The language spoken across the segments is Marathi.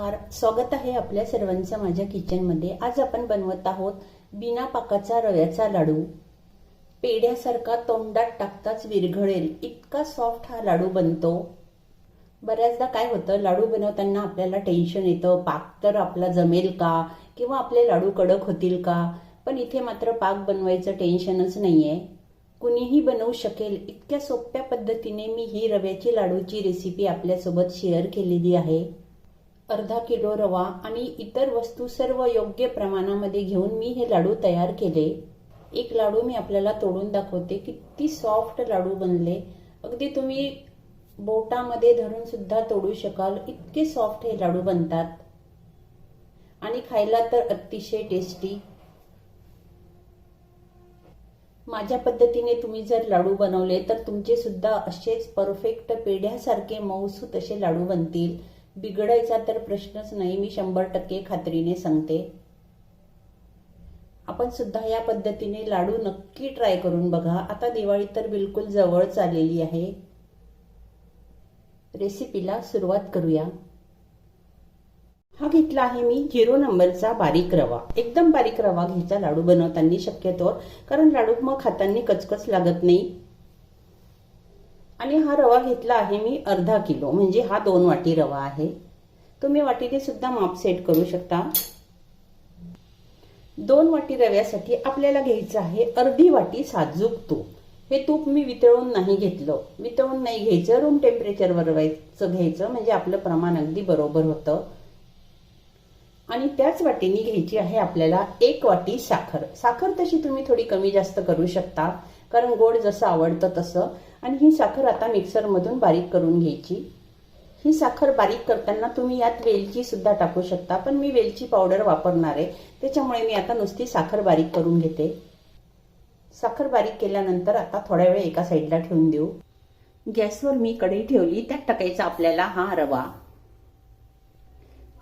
नमस्कार. स्वागत आहे आपल्या सर्वांचं माझ्या किचनमध्ये. आज आपण बनवत आहोत बिना पाकाचा रव्याचा लाडू. पेढ्यासारखा तोंडात टाकताच विरघळेल इतका सॉफ्ट हा लाडू बनतो. बऱ्याचदा काय होतं लाडू बनवताना आपल्याला टेन्शन येतं. पाक तर आपला जमेल का? किंवा आपले लाडू कडक होतील का? पण इथे मात्र पाक बनवायचं टेन्शनच नाही आहे कुणीही बनवू शकेल. इतक्या सोप्या पद्धतीने मी ही रव्याची लाडूची रेसिपी आपल्यासोबत शेअर केलेली आहे. अर्धा किलो रवा आणि इतर वस्तू सर्व योग्य प्रमाणामध्ये घेऊन मी हे लाडू तयार केले. एक लाडू मी आपल्याला तोडून दाखवते किती सॉफ्ट लाडू बनले. अगदी तुम्ही बोटामध्ये धरून सुद्धा तोडू शकाल इतके सॉफ्ट हे लाडू बनतात. आणि खायला तर अतिशय टेस्टी माझ्या पद्धतीने तुम्ही जर लाडू बनवले तर तुमचे सुद्धा असेच परफेक्ट पेढ्यासारखे मऊसूत असे लाडू बनतील. बिघडायचा तर प्रश्नच नाही मी शंभर टक्के खात्रीने सांगते. आपण सुद्धा या पद्धतीने लाडू नक्की ट्राय करून बघा. आता दिवाळी तर बिलकुल जवळच आलेली आहे. रेसिपीला सुरुवात करूया. हा घेतला आहे मी झिरो नंबरचा बारीक रवा. एकदम बारीक रवा घ्यायचा लाडू बनवताना शक्यतो कारण लाडू मग खाताना कचकच लागत नाही. आणि हा रवा घेतला आहे मी अर्धा किलो. म्हणजे हा दोन वाटी रवा आहे. तुम्ही वाटीने सुद्धा माप सेट करू शकता. दोन वाटी रव्यासाठी आपल्याला घ्यायचं आहे अर्धी वाटी साजूक तूप. हे तूप मी वितळून नाही घेतलं. वितळून नाही घ्यायचं. रूम टेम्परेचरवर रवायचं घ्यायचं. म्हणजे आपलं प्रमाण अगदी बरोबर होतं. आणि त्याच वाटीने घ्यायची आहे आपल्याला एक वाटी साखर. साखर तशी तुम्ही थोडी कमी जास्त करू शकता. कारण गोड जसं आवडतं तसं. आणि ही साखर आता मिक्सरमधून बारीक करून घ्यायची. ही साखर बारीक करताना तुम्ही यात वेलची सुद्धा टाकू शकता पण मी वेलची पावडर वापरणार आहे. त्याच्यामुळे मी आता नुसती साखर बारीक करून घेते. साखर बारीक केल्यानंतर आता थोड्या वेळ एका साईडला ठेवून देऊ. गॅसवर मी कढई ठेवली त्यात टाकायचा आपल्याला हा रवा.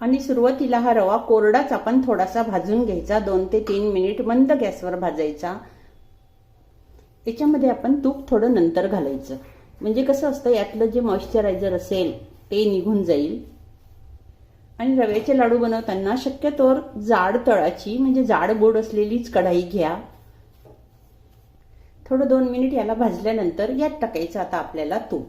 आणि सुरुवातीला हा रवा कोरडाच आपण थोडासा भाजून घ्यायचा दोन ते तीन मिनिट मंद गॅसवर भाजायचा. याच्यामध्ये आपण तूप थोडं नंतर घालायचं. म्हणजे कसं असतं यातलं जे मॉइश्चरायझर असेल ते निघून जाईल. आणि रव्याचे लाडू बनवताना शक्यतोवर जाड तळाची म्हणजे जाड गोड असलेलीच कढाई घ्या. थोडं दोन मिनिट याला भाजल्यानंतर यात टाकायचं आता आपल्याला तूप.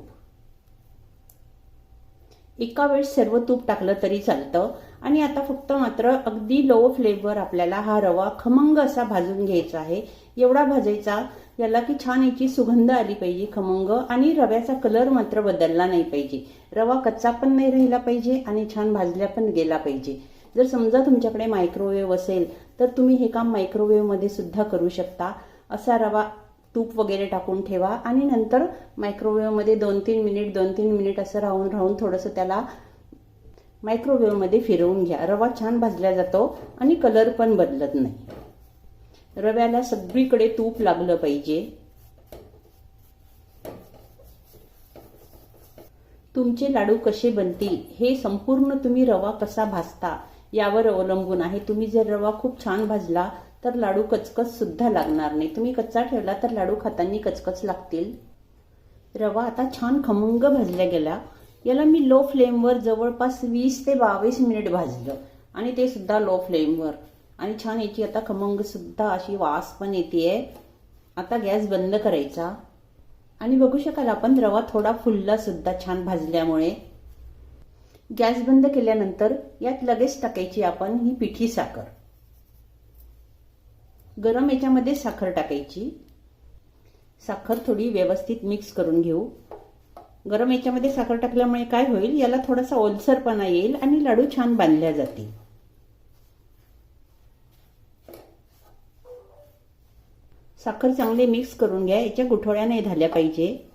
एका वेळेस सर्व तूप टाकलं तरी चालतं. आणि आता फक्त मात्र अगदी लो फ्लेमवर आपल्याला हा रवा खमंग असा भाजून घ्यायचा आहे. एवढा भाजायचा याला की छान याची सुगंध आली पाहिजे खमंग आणि रव्याचा कलर मात्र बदलला नाही पाहिजे. रवा कच्चा पण नाही राहिला पाहिजे आणि छान भाजल्या पण गेला पाहिजे. जर समजा तुमच्याकडे मायक्रोवेव्ह असेल तर तुम्ही हे काम मायक्रोवेव्हमध्ये सुद्धा करू शकता. असा रवा तूप वगैरे टाकून ठेवा आणि नंतर मायक्रोवेव्हमध्ये दोन तीन मिनिट दोन तीन मिनिट असं राहून राहून थोडंसं त्याला मायक्रोवेव्हमध्ये फिरवून घ्या. रवा छान भाजला जातो आणि कलर पण बदलत नाही. रव्याला सगळीकडे तूप लागलं पाहिजे. तुमचे लाडू कसे बनतील हे संपूर्ण तुम्ही रवा कसा भाजता यावर अवलंबून आहे. तुम्ही जर रवा खूप छान भाजला तर लाडू कचकच सुद्धा लागणार नाही. तुम्ही कच्चा ठेवला तर लाडू खातांनी कचकच लागतील. रवा आता छान खमंग भाजल्या गेला याला मी लो फ्लेमवर जवळपास वीस ते बावीस मिनिट भाजलं. आणि ते सुद्धा लो फ्लेमवर आणि छान याची आता खमंग सुद्धा अशी वास पण येते आता गॅस बंद करायचा. आणि बघू शकाल आपण रवा थोडा फुलला सुद्धा छान भाजल्यामुळे. गॅस बंद केल्यानंतर यात लगेच टाकायची आपण ही पिठी साखर. गरम याच्यामध्ये साखर टाकायची. साखर थोडी व्यवस्थित मिक्स करून घेऊ. गरम याच्यामध्ये साखर टाकल्यामुळे काय होईल? याला थोडासा ओलसरपणा येईल आणि लाडू छान बांधल्या जातील. साखर चांगले मिक्स करून घ्या. याच्या गुठोळ्या नाही झाल्या पाहिजे.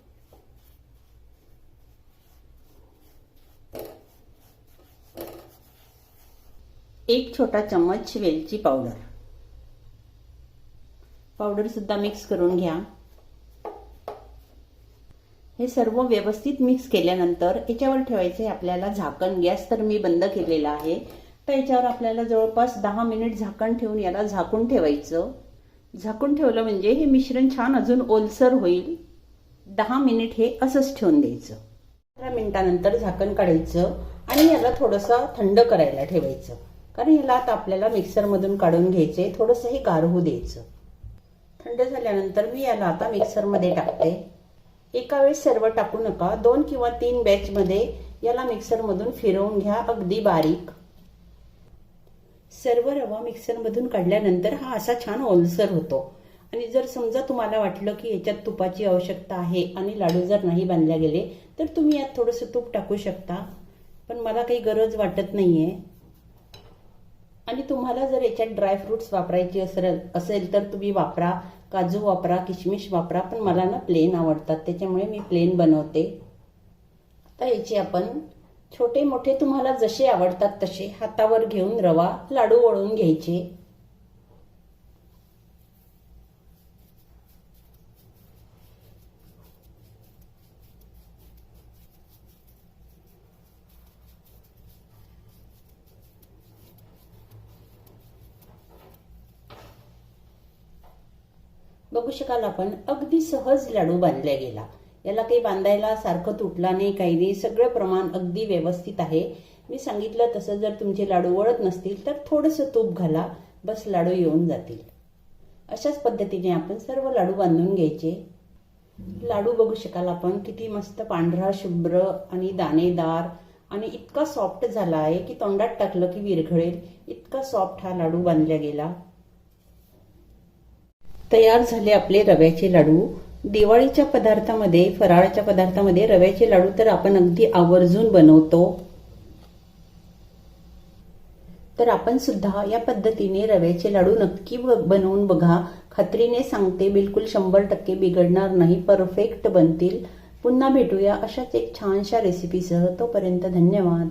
एक छोटा चम्मच वेलची पावडर. पावडर सुद्धा मिक्स करून घ्या. हे सर्व व्यवस्थित मिक्स केल्यानंतर याच्यावर ठेवायचे आपल्याला झाकण. गॅस तर मी बंद केलेला आहे. तर याच्यावर आपल्याला जवळपास दहा मिनिट झाकण ठेवून याला झाकून ठेवायचं. झाकून ठेवलं म्हणजे हे मिश्रण छान अजून ओलसर होईल. दहा मिनिट हे असंच ठेवून द्यायचं. पंधरा मिनिटानंतर झाकण काढायचं आणि याला थोडंसं थंड करायला ठेवायचं. कारण याला आता आपल्याला मिक्सरमधून काढून घ्यायचे थोडंसं हे गार होऊ द्यायचं. थंड झाल्यानंतर मी याला आता मिक्सरमध्ये टाकते. एका वेळेस सर्व टाकू नका. दोन किंवा तीन बॅचमध्ये याला मिक्सरमधून फिरवून घ्या. अगदी बारीक. सर्व रवा मिक्सरमधून काढल्यानंतर हा असा छान ओलसर होतो. आणि जर समजा तुम्हाला वाटलं की याच्यात तुपाची आवश्यकता आहे आणि लाडू जर नाही बांधले गेले तर तुम्ही यात थोडंसं तूप टाकू शकता. पण मला काही गरज वाटत नाही आहे आणि तुम्हाला जर याच्यात ड्रायफ्रुट्स वापरायचे असेल असेल तर तुम्ही वापरा. काजू वापरा किशमिश वापरा पण मला ना प्लेन आवडतात. त्याच्यामुळे मी प्लेन बनवते. आता याचे आपण छोटे मोठे तुम्हाला जसे आवडतात तसे हातावर घेऊन रवा लाडू वळून घ्यायचे. बघू शकाल आपण. अगदी सहज लाडू बांधला गेला. याला काही बांधायला सारखं तुटला नाही काही नाही. सगळं प्रमाण अगदी व्यवस्थित आहे. मी सांगितलं तसं जर तुमचे लाडू वळत नसतील तर थोडंसं तूप घाला. बस लाडू येऊन जातील. अशाच पद्धतीने आपण सर्व लाडू बांधून घ्यायचे. लाडू बघू शकाल आपण. किती मस्त पांढरा शुभ्र आणि दाणेदार आणि इतका सॉफ्ट झाला आहे की तोंडात टाकलं की विरघळेल. इतका सॉफ्ट हा लाडू बांधला गेला. तयार झाले आपले रव्याचे लाडू. दिवाळीच्या पदार्थामध्ये फराळाच्या पदार्थामध्ये रव्याचे लाडू तर आपण अगदी आवर्जून बनवतो. तर आपण सुद्धा या पद्धतीने रव्याचे लाडू नक्की ब- बनवून बघा. खात्रीने सांगते बिलकुल शंभर टक्के बिघडणार नाही परफेक्ट बनतील. पुन्हा भेटूया अशाच एक छानशा रेसिपीसह तोपर्यंत धन्यवाद.